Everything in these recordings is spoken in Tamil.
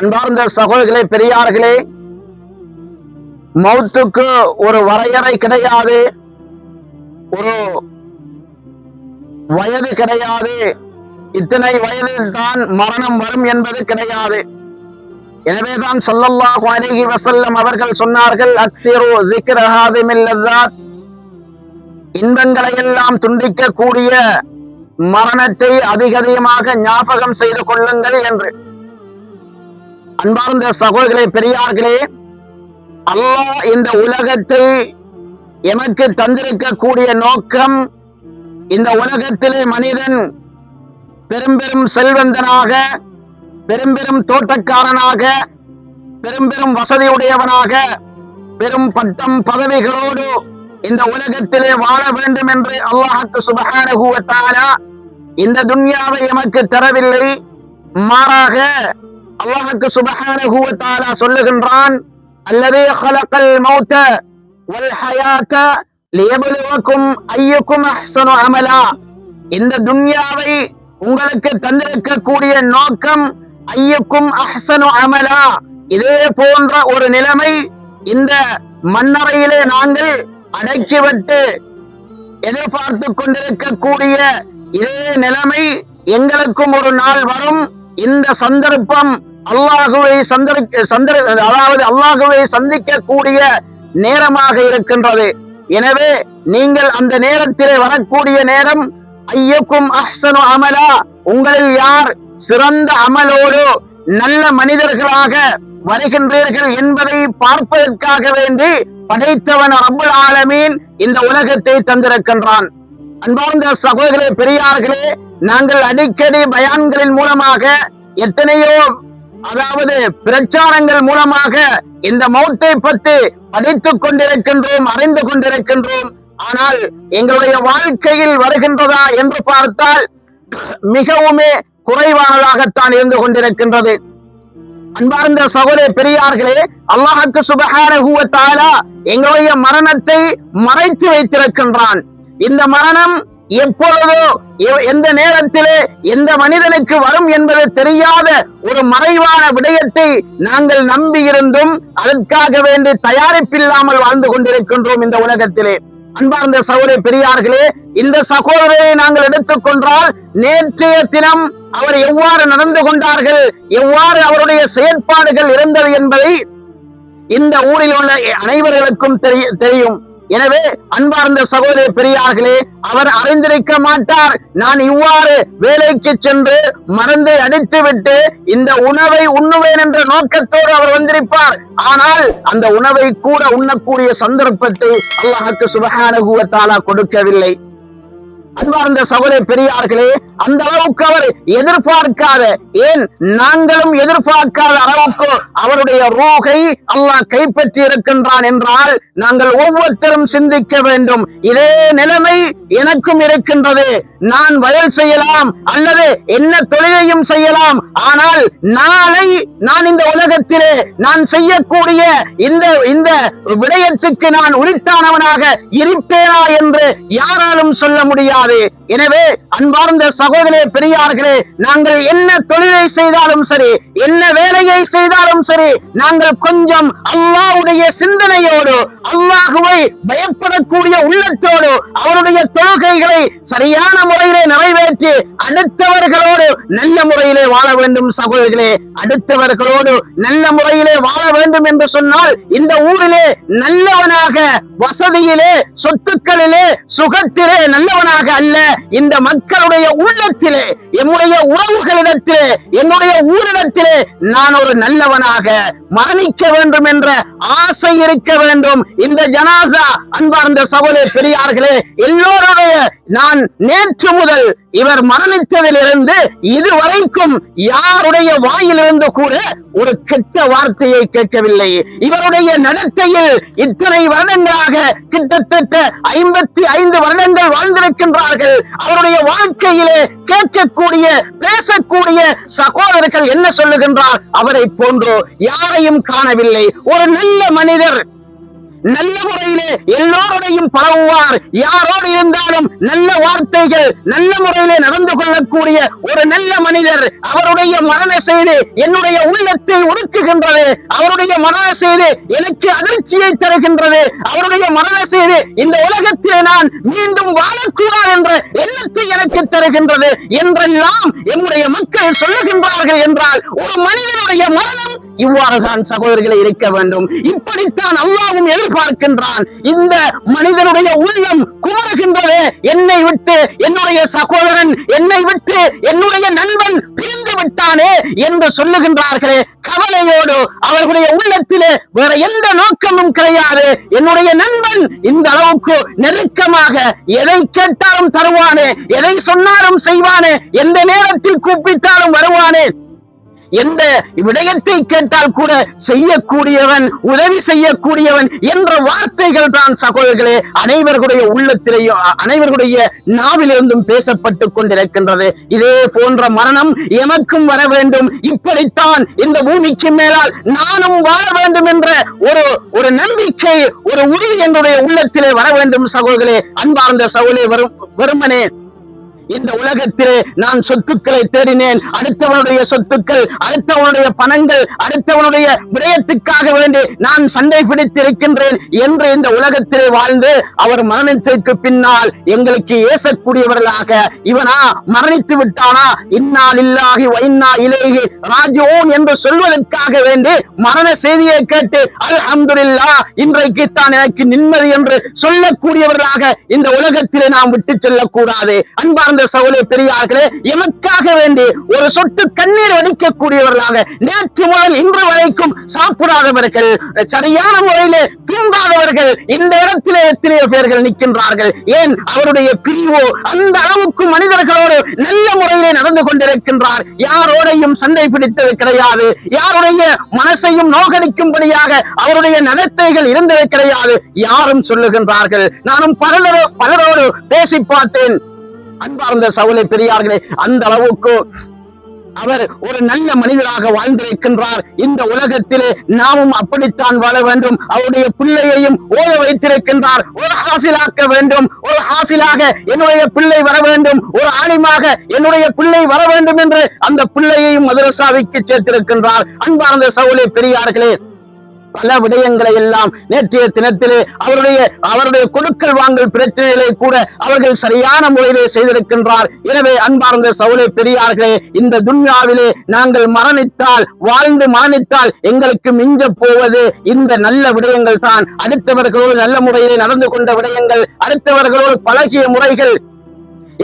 அன்பார்ந்த சகோதரிகளே பெரியார்களே மௌத்துக்கு ஒரு வரையறை கிடையாது ஒரு வயது கிடையாது. இத்தனை வயதில் தான் மரணம் வரும் என்பது கிடையாது. எனவேதான் சொல்லல்லாஹு அலைஹி வசல்லம் அவர்கள் சொன்னார்கள் அக்சிரு ஜிக்ர ஹாதிமில்லதாத் இன்பங்களை எல்லாம் துண்டிக்க மரணத்தை அதிக ஞாபகம் செய்து கொள்ளுங்கள் என்று. அன்பார்ந்த சகோதரர்களே பெரியார்களே அல்லாஹ் இந்த உலகத்தை எமக்கு தந்திருக்கக்கூடிய நோக்கம் இந்த உலகத்திலே மனிதன் பெரும் பெரும் செல்வந்தனாக பெரும் பெரும் தோட்டக்காரனாக பெரும் பெரும் வசதியுடையவனாக பெரும் பட்டம் பதவிகளோடு இந்த உலகத்திலே வாழ வேண்டும் என்று அல்லாஹுக்கு சுபகாரகுவத்தாரா இந்த துன்யாவை எமக்கு தரவில்லை. மாறாக அல்லாஹுக்கு சுபஹானஹு தஆலா சொல்லுகின்றான் அல்லதீ ஹலகல் மௌத்த வல் ஹயாத லியப்லுவக்கும் ஐயக்கும் அஹ்ஸனு அமலா. இந்த துன்யாவை உங்களுக்கு தந்திருக்கக்கூடிய நோக்கம் ஐயக்கும் அஹ்சனு அமலா. இதே போன்ற ஒரு நிலைமை இந்த மண்ணறையிலே நாங்கள் அடக்கிவிட்டு எதிர்பார்த்து கொண்டிருக்கக்கூடிய இதே நிலைமை எங்களுக்கும் ஒரு நாள் வரும். இந்த சந்தர்ப்பம் அல்லாஹுவை சந்தரிக்க சந்தரி அதாவது அல்லாஹுவை சந்திக்கக்கூடிய நேரமாக இருக்கின்றது. எனவே நீங்கள் அந்த நேரத்திலே வரக்கூடிய நேரம் ஐயக்கும் அஹ்சனு அமலா உங்களில் யார் சிறந்த அமலோடு நல்ல மனிதர்களாக வருகின்றீர்கள் என்பதை பார்ப்பதற்காக வேண்டி படைத்தவன் அபுல் ஆலமீன் இந்த உலகத்தை தந்திருக்கின்றான். அன்பார்ந்த சகோதரர்களே பெரியார்களே நாங்கள் அடிக்கடி பயான்களின் மூலமாக எத்தனையோ அதாவது பிரச்சாரங்கள் மூலமாக இந்த மௌத்தை பற்றி படித்துக் கொண்டிருக்கின்றோம் அறிந்து கொண்டிருக்கின்றோம். ஆனால் எங்களுடைய வாழ்க்கையில் வருகின்றதா என்று பார்த்தால் மிகவுமே குறைவானதாகத்தான் இருந்து கொண்டிருக்கின்றது. அன்பார்ந்த சகோதர பெரியார்களே அல்லாஹுக்கு சுபகாரகுவ தாலா எங்களுடைய மரணத்தை மறைத்து வைத்திருக்கின்றான். இந்த மரணம் எப்பொழுதோ எந்த நேரத்திலே எந்த மனிதனுக்கு வரும் என்பது தெரியாத ஒரு மறைவான விடயத்தை நாங்கள் நம்பியிருந்தும் அதற்காக வேண்டி தயாரிப்பில்லாமல் வாழ்ந்து கொண்டிருக்கின்றோம் இந்த உலகத்திலே. அன்பார்ந்த சகோதரி பெரியார்களே இந்த சகோதரியை நாங்கள் எடுத்துக்கொண்டால் நேற்றைய தினம் அவர் எவ்வாறு நடந்து கொண்டார்கள் எவ்வாறு அவருடைய செயற்பாடுகள் இருந்தது என்பதை இந்த ஊரில் உள்ள அனைவர்களுக்கும் தெரியும் தெரியும். எனவே அன்பார்ந்த சகோதர பெரியார்களே அவர் அறிந்திருக்க மாட்டார். நான் இவ்வாறு வேலைக்கு சென்று மருந்தை அடித்துவிட்டு இந்த உணவை உண்ணுவேன் என்ற நோக்கத்தோடு அவர் வந்திருப்பார். ஆனால் அந்த உணவை கூட உண்ணக்கூடிய சந்தர்ப்பத்தை அல்லாஹுக்கு சுபஹானஹு கொடுக்கவில்லை. அன்பார்ந்த சகோதர பெரியார்களே அந்த அளவுக்கு அவர் எதிர்பார்க்காத ஏன் நாங்களும் எதிர்பார்க்காத அளவுக்கு அவருடைய ரூகை அல்லாஹ் கைப்பற்றி இருக்கின்றான் என்றால் நாங்கள் ஒவ்வொருத்தரும் சிந்திக்க வேண்டும். இதே நிலைமை எனக்கும் இருக்கின்றது. நான் வயல் செய்யலாம் அல்லது என்ன தொழிலையும் செய்யலாம். ஆனால் நாளை நான் இந்த உலகத்திலே நான் செய்யக்கூடிய இந்த இந்த விடயத்துக்கு நான் உரித்தானவனாக இருப்பேனா என்று யாராலும் சொல்ல முடியாது. எனவே அன்பார்ந்த சகோதரே பெரியார்களே நாங்கள் என்ன தொழிலை செய்தாலும் சரி என்ன வேலையை செய்தாலும் சரி நாங்கள் கொஞ்சம் அல்லாவுடைய சிந்தனையோடு அல்லாஹுவை பயப்படக்கூடிய உள்ளத்தோடு அவருடைய தொழுகைகளை சரியான முறையிலே நிறைவேற்றி அடுத்தவர்களோடு நல்ல முறையிலே வாழ வேண்டும் சகோதரர்களே அடுத்தவர்களோடு நல்ல முறையிலே வாழ வேண்டும் என்று சொன்னால் இந்த ஊரிலே நல்லவனாக வசதியிலே சொத்துக்களிலே சுகத்திலே நல்லவனாக அல்ல. இந்த மக்களுடைய உள்ளத்திலே என்னுடைய உறவுகளிடத்திலே என்னுடைய ஊரிடத்திலே நான் ஒரு நல்லவனாக மரணிக்க வேண்டும் என்ற ஆசை இருக்க வேண்டும். இந்த ஜனாசா அன்பார்ந்த சகோதர பெரியார்களே எல்லோரும் எல்லோருடைய நான் நேற்று முதல் இவர் மரணித்ததிலிருந்து இதுவரைக்கும் யாருடைய வாயிலிருந்து கூட ஒரு கெட்ட வார்த்தையை கேட்கவில்லை. இவருடைய நடத்தையில் இத்தனை வருடங்களாக கிட்டத்தட்ட ஐம்பத்தி ஐந்து வருடங்கள் வாழ்ந்திருக்கின்றார்கள். அவருடைய வாழ்க்கையிலே கேட்கக்கூடிய பேசக்கூடிய சகோதரர்கள் என்ன சொல்லுகின்றார்? அவரை போன்றோ யாரையும் காணவில்லை. ஒரு நல்ல மனிதர் நல்ல முறையிலே எல்லோருடையும் பழகுவார் யாரோடு இருந்தாலும் நல்ல வார்த்தைகள் நல்ல முறையிலே நடந்து கொள்ளக்கூடிய ஒரு நல்ல மனிதர் அவருடைய மரண செய்து என்னுடைய உள்ளத்தை ஒடுக்குகின்றது அவருடைய மரண செய்து எனக்கு அதிர்ச்சியை தருகின்றது. அவருடைய மரண செய்து இந்த உலகத்திலே நான் மீண்டும் வாழக்கூடாது என்ற எண்ணத்தை எனக்கு தருகின்றது என்றெல்லாம் என்னுடைய மக்கள் சொல்லுகின்றார்கள் என்றால் ஒரு மனிதனுடைய மரணம் இவ்வாறுதான் சகோதரிகளை இருக்க வேண்டும். இப்படித்தான் அல்லாவும் எதிர்பார்க்கின்றான். இந்த மனிதனுடைய உள்ளம் குமருகின்றது என்னை விட்டு என்னுடைய சகோதரன் என்னை விட்டு என்னுடைய நண்பன் பிரிந்து விட்டானே என்று சொல்லுகின்றார்களே. கவலையோடு அவர்களுடைய உள்ளத்திலே வேற எந்த நோக்கமும் கிடையாது. என்னுடைய நண்பன் இந்த அளவுக்கு நெருக்கமாக எதை கேட்டாலும் தருவானே எதை சொன்னாலும் செய்வானே எந்த நேரத்தில் கூப்பிட்டாலும் வருவானே. எந்த விடயத்தை கேட்டால் கூட செய்யக்கூடியவன் உதவி செய்யக்கூடியவன் என்ற வார்த்தைகள் தான் சகோதரர்களே அனைவர்களுடைய உள்ளத்திலேயும் அனைவருடைய நாவிலிருந்தும் பேசப்பட்டு கொண்டிருக்கின்றது. இதே போன்ற மரணம் எமக்கும் வர வேண்டும். இப்படித்தான் இந்த பூமிக்கு மேலால் நானும் வாழ வேண்டும் என்ற ஒரு ஒரு நம்பிக்கை ஒரு உறுதி என்னுடைய உள்ளத்திலே வர வேண்டும் சகோதரர்களே. அன்பார்ந்த சகோதரே வரும் வெறுமனே இந்த உலகத்திலே நான் சொத்துக்களை தேடினேன். அடுத்தவனுடைய சொத்துக்கள் அடுத்தவனுடைய பணங்கள் அடுத்தவனுடைய விடயத்துக்காக வேண்டி நான் சண்டை பிடித்திருக்கின்றேன் என்று இந்த உலகத்திலே வாழ்ந்து அவர் மரணத்திற்கு பின்னால் எங்களுக்கு ஏசக்கூடியவர்களாக இவனா மரணித்து விட்டானா? இன்னால் இல்லாகி வைன்னா இலேகி ராஜோன் என்று சொல்வதற்காக வேண்டி மரண செய்தியை கேட்டு அல்ஹம்துல்லா இன்றைக்கு தான் எனக்கு நிம்மதி என்று சொல்லக்கூடியவர்களாக இந்த உலகத்திலே நாம் விட்டு செல்லக்கூடாது. அன்பார்ந்த சகோதர பெரியார்களே எமக்காக வேண்டி ஒரு சொட்டு கண்ணீர் வடிக்கக்கூடியவர்களாக நேற்று முதல் இன்று வரைக்கும் சாப்பிடாதவர்கள் சரியான முறையிலே தூங்காதவர்கள் இந்த இடத்திலே எத்தனையோ பேர்கள் நிற்கின்றார்கள். ஏன்? அவருடைய பிரிவோ அந்த அளவுக்கு மனிதர்களோடு நல்ல முறையிலே நடந்து கொண்டிருக்கின்றார். யாரோடையும் சண்டை பிடித்தது கிடையாது. யாருடைய மனசையும் நோகடிக்கும்படியாக அவருடைய நடத்தைகள் இருந்தது கிடையாது. யாரும் சொல்லுகின்றார்கள். நானும் பலரோ பலரோடு பேசி பார்த்தேன். அன்பார்ந்த சவுலை பெரியார்களே அந்த அளவுக்கு அவர் ஒரு நல்ல மனிதராக வாழ்ந்திருக்கின்றார். இந்த உலகத்திலே நாமும் அப்படித்தான் வாழ வேண்டும். அவருடைய பிள்ளையையும் ஓய வைத்திருக்கின்றார். ஒரு ஹாசிலாக்க வேண்டும். ஒரு ஹாசிலாக என்னுடைய பிள்ளை வர வேண்டும். ஒரு ஆலிமாக என்னுடைய பிள்ளை வர வேண்டும் என்று அந்த பிள்ளையையும் மதரசாவிற்கு சேர்த்திருக்கின்றார். அன்பார்ந்த சவுளை பெரியார்களே பல விடயங்களை எல்லாம் நேற்றைய தினத்திலே அவருடைய அவருடைய கொடுக்கல் வாங்கல் பிரச்சனைகளை கூட அவர்கள் சரியான முறையிலே செய்திருக்கின்றார். எனவே அன்பார்ந்த சவுளை பெரியார்களே இந்த துன்யாவிலே நாங்கள் மரணித்தால் வாழ்ந்து மரணித்தால் எங்களுக்கு மிஞ்ச போவது இந்த நல்ல விடயங்கள் தான் அடுத்தவர்களோடு நல்ல முறையிலே நடந்து கொண்ட விடயங்கள் அடுத்தவர்களோடு பழகிய முறைகள்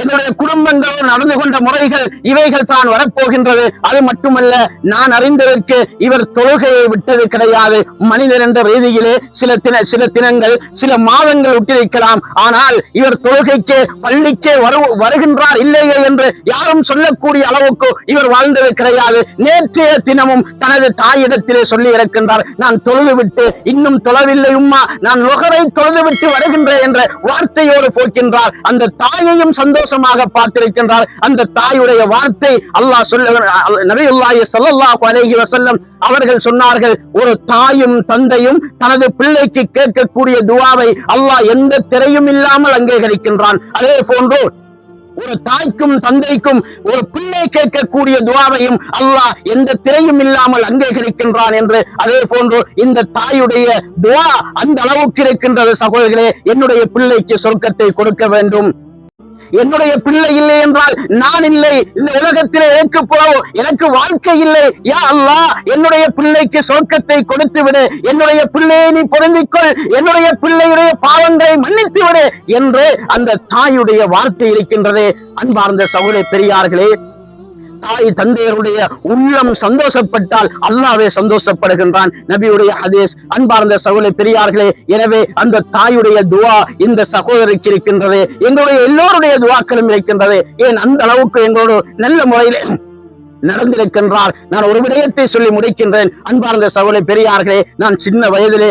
என்னுடைய குடும்பங்களோ நடந்து கொண்ட முறைகள் இவைகள் தான் வரப்போகின்றது. அது மட்டுமல்ல நான் அறிந்ததற்கு இவர் தொழுகையை விட்டது கிடையாது. மனிதர் என்ற ரீதியிலே சில தின சில தினங்கள் சில மாதங்கள் விட்டிருக்கலாம் ஆனால் இவர் தொழுகைக்கே பள்ளிக்கே வரு வருகின்றார் இல்லையே என்று யாரும் சொல்லக்கூடிய அளவுக்கு இவர் வாழ்ந்தது கிடையாது. நேற்றைய தினமும் தனது தாயிடத்திலே சொல்லி இருக்கின்றார் நான் தொழுது விட்டு இன்னும் தொழவில்லை உம்மா. நான் நுகரை தொழுது விட்டு வருகின்றேன் என்ற வார்த்தையோடு போக்கின்றார். அந்த தாயையும் சந்தோஷம் சந்தோஷமாக பார்த்திருக்கின்றார். அந்த தாயுடைய வார்த்தை அல்லாஹ் சொல்ல நபியுல்லாஹி ஸல்லல்லாஹு அலைஹி வஸல்லம் அவர்கள் சொன்னார்கள் ஒரு தாயும் தந்தையும் தனது பிள்ளைக்கு கேட்கக்கூடிய துவாவை அல்லாஹ் எந்த திரையும் இல்லாமல் அங்கீகரிக்கின்றான். அதே போன்று ஒரு தாய்க்கும் தந்தைக்கும் ஒரு பிள்ளை கேட்கக்கூடிய துவாவையும் அல்லாஹ் எந்த திரையும் இல்லாமல் அங்கீகரிக்கின்றான் என்று. அதே போன்று இந்த தாயுடைய துவா அந்த அளவுக்கு இருக்கின்றது சகோதரர்களே என்னுடைய பிள்ளைக்கு சொர்க்கத்தை கொடுக்க வேண்டும். என்னுடைய பிள்ளை இல்லை என்றால் நான் இல்லை. இந்த உலகத்திலே எனக்கு போறோம் எனக்கு வாழ்க்கை இல்லை. யா அல்லா என்னுடைய பிள்ளைக்கு சொர்க்கத்தை கொடுத்து விடு என்னுடைய பிள்ளையை நீ பொருந்திக்கொள். என்னுடைய பிள்ளையுடைய பாவங்களை மன்னித்து விடு என்று அந்த தாயுடைய வார்த்தை இருக்கின்றது. அன்பார்ந்த சகோதர பெரியார்களே தாய் தந்தையருடைய உள்ளம் சந்தோஷப்பட்டால் அல்லாவே சந்தோஷப்படுகின்றான். நபியுடைய ஹதீஸ் அன்பார்ந்த சகோதர பெரியார்களே எனவே அந்த தாயுடைய துவா இந்த சகோதரிக்கு இருக்கின்றது. எங்களுடைய எல்லோருடைய துவாக்களும் இருக்கின்றது. ஏன் அந்த அளவுக்கு எங்களோடு நல்ல முறையில் நடந்திருக்கின்றார். நான் ஒரு விடயத்தை சொல்லி முடிக்கின்றேன். அன்பார்ந்த சகோதர பெரியார்களே நான் சின்ன வயதிலே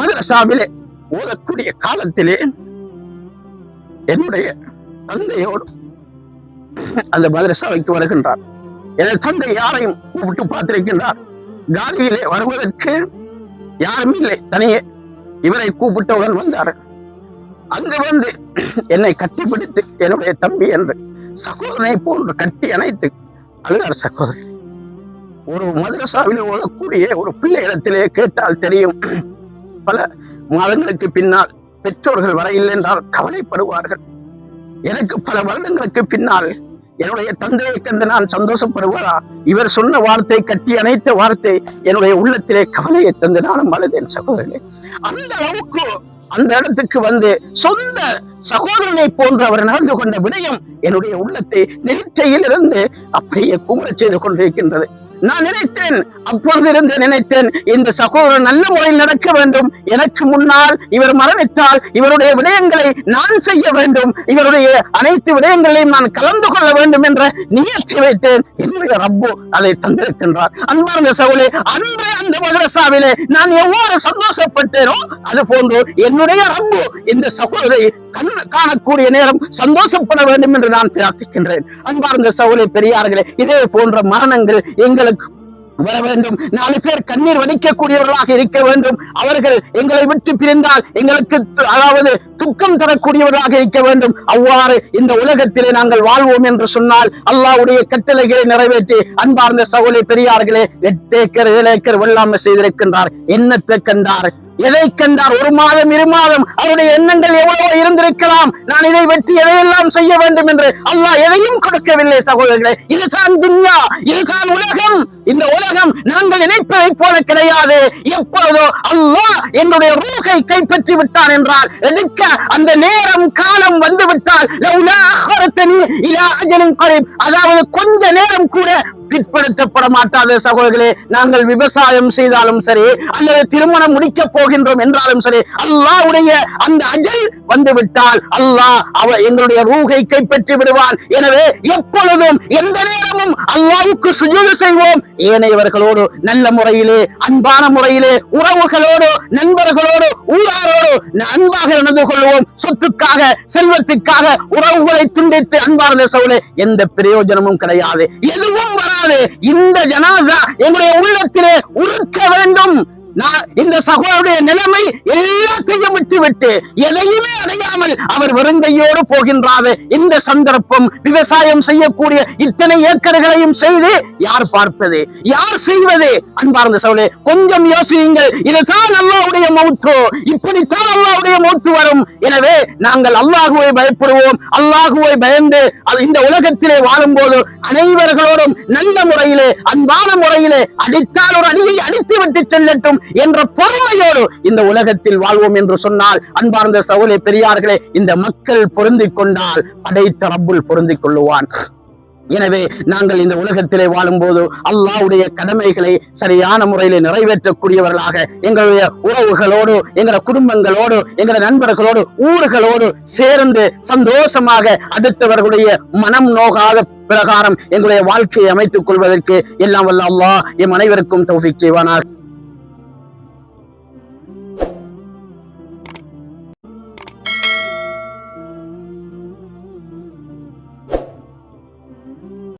மதரசாவிலே ஓதக்கூடிய காலத்திலே என்னுடைய தந்தையோடு அந்த மதரசாவைக்கு வருகின்றார். எனது தந்தை யாரையும் கூப்பிட்டு பார்த்திருக்கின்றார். காலியிலே வருவதற்கு யாரும் இல்லை. தனியே இவரை கூப்பிட்டவுடன் வந்தார். அங்கு வந்து என்னை கட்டிப்பிடித்து என்னுடைய தம்பி என்று சகோதரனை போன்று கட்டி அணைத்து அழுதார் சகோதரி. ஒரு மதரசாவில் ஓடக்கூடிய ஒரு பிள்ளை இடத்திலே கேட்டால் தெரியும். பல மாதங்களுக்கு பின்னால் பெற்றோர்கள் வரையில்லை என்றால் கவலைப்படுவார்கள். எனக்கு பல வருடங்களுக்கு பின்னால் என்னுடைய தந்தையை கண்டு நான் சந்தோஷப்படுவாரா? இவர் சொன்ன வார்த்தை கட்டி அணைத்த வார்த்தை என்னுடைய உள்ளத்திலே கவலையை தந்து நானும் அழுதேன் சகோதரனே. அந்த அளவுக்கு அந்த இடத்துக்கு வந்து சொந்த சகோதரனை போன்று அவர் நடந்து கொண்ட விடயம் என்னுடைய உள்ளத்தை நெற்றியில் இருந்து அப்படியே குமரச் செய்து கொண்டிருக்கின்றது. நான் நினைத்தேன் அப்பொழுது இருந்து நினைத்தேன் இந்த சகோதரர் நல்ல முறையில் நடக்க வேண்டும். எனக்கு முன்னால் இவர் மரணித்தால் இவருடைய விடயங்களை நான் செய்ய வேண்டும். இவருடைய அனைத்து விடயங்களையும் நான் கலந்து கொள்ள வேண்டும் என்ற நியத்தை வைத்தேன். என்னுடைய ரப்பு அதை தந்திருக்கின்றார். அன்பார்ந்த சகோதரே அன்றே அந்த மதரசாவிலே நான் எவ்வாறு சந்தோஷப்பட்டேனோ அது போன்று என்னுடைய ரப்பு இந்த சகோதரை கண் காணக்கூடிய நேரம் சந்தோஷப்பட வேண்டும் என்று நான் பிரார்த்திக்கின்றேன். அன்பார்ந்த சகோதரி பெரியார்களே இதே போன்ற மரணங்கள் எங்களுக்கு வர வேண்டும். நாலு பேர் கண்ணீர் வடிக்கக்கூடியவர்களாக இருக்க வேண்டும். அவர்கள் எங்களை விட்டு பிரிந்தால் எங்களுக்கு அதாவது துக்கம் தரக்கூடியவர்களாக இருக்க வேண்டும். அவ்வாறு இந்த உலகத்திலே நாங்கள் வாழ்வோம் என்று சொன்னால் அல்லாவுடைய கட்டளைகளை நிறைவேற்றி அன்பார்ந்த சகோலை பெரியார்களே எட்டு ஏக்கர் ஏழு ஏக்கர் வெள்ளாமை செய்திருக்கின்றார். என்னத்தை கண்டார்? எதை கண்டார்? ஒரு மாதம் இரு மாதம் அவருடைய எண்ணங்கள் எவ்வளவோ இருந்திருக்கலாம். நான் இதை வெற்றி எதையெல்லாம் செய்ய வேண்டும் என்று அல்லாஹ் எதையும் கொடுக்கவில்லை சகோதரர்களே. இதுதான் துன்யா இதுதான் உலகம். இந்த உலகம் நாங்கள் நினைப்பதை போல கிடையாது. எப்பொழுதோ அல்லாஹ் என்னுடைய ரூகை கைப்பற்றி விட்டான் என்றால் எடுக்க அந்த நேரம் காலம் வந்து விட்டால் அதாவது கொஞ்ச நேரம் கூட பிற்படுத்தப்பட மாட்டாத சகோதரர்களே. நாங்கள் விவசாயம் செய்தாலும் சரி அல்லது திருமணம் முடிக்க போகின்றோம் என்றாலும் சரி அல்லாவுடைய அந்த அஜல் வந்துவிட்டால் அல்லாஹ் அவ எங்களுடைய ரூகை கைப்பற்றி விடுவான். எனவே எப்பொழுதும் எந்த நேரமும் அல்லாவுக்கு சுஜூது செய்வோம். ஏனையவர்களோடு நல்ல முறையிலே அன்பான முறையிலே உறவுகளோடு நண்பர்களோடு ஊராரோடு அன்பாக நடந்து கொள்வோம் சொத்துக்காக செல்வத்துக்காக உறவுகளை துண்டித்து அன்பான சவுளே எந்த பிரயோஜனமும் கிடையாது. எதுவும் வராது. இந்த ஜனாசா எங்களுடைய உள்ளத்திலே உருக்க வேண்டும். நான் இந்த சகோதரருடைய நிலைமை எல்லாத்தையும் விட்டுவிட்டு எதையுமே அடையாமல் அவர் வெறுங்கையோடு போகின்றாரு. இந்த சந்தர்ப்பம் விவசாயம் செய்யக்கூடிய இத்தனை ஏக்கர்களையும் செய்து யார் பார்ப்பது? யார் செய்வது? அன்பார்ந்த சகோதரே கொஞ்சம் யோசியுங்கள். இதுதான் அல்லாவுடைய மௌத்து. இப்படித்தான் அல்லாவுடைய மௌத்து வரும். எனவே நாங்கள் அல்லாஹுவை பயப்படுவோம். அல்லாஹுவை பயந்து அது இந்த உலகத்திலே வாழும்போது அனைவர்களோடும் நல்ல முறையிலே அன்பான முறையிலே அடித்தால் ஒரு அடியை அடித்து விட்டு செல்லட்டும். என்ற பொறுமையோடு இந்த உலகத்தில் வாழ்வோம் என்று சொன்னால் அன்பார்ந்த சவுலே பெரியார்களே இந்த மக்கள் பொருந்திக் கொண்டால் படைத்த ரப்புல் பொருந்திக் கொள்ளுவான். எனவே நாங்கள் இந்த உலகத்திலே வாழும்போது அல்லாவுடைய கடமைகளை சரியான முறையில் நிறைவேற்றக்கூடியவர்களாக எங்களுடைய உறவுகளோடு எங்கள குடும்பங்களோடு எங்கள நண்பர்களோடு ஊர்களோடு சேர்ந்து சந்தோஷமாக அடுத்தவர்களுடைய மனம் நோகாத பிரகாரம் எங்களுடைய வாழ்க்கையை அமைத்துக் கொள்வதற்கு எல்லாம் வல்ல அல்லாஹ் எம் அனைவருக்கும் தௌஃபிக் செய்வானார்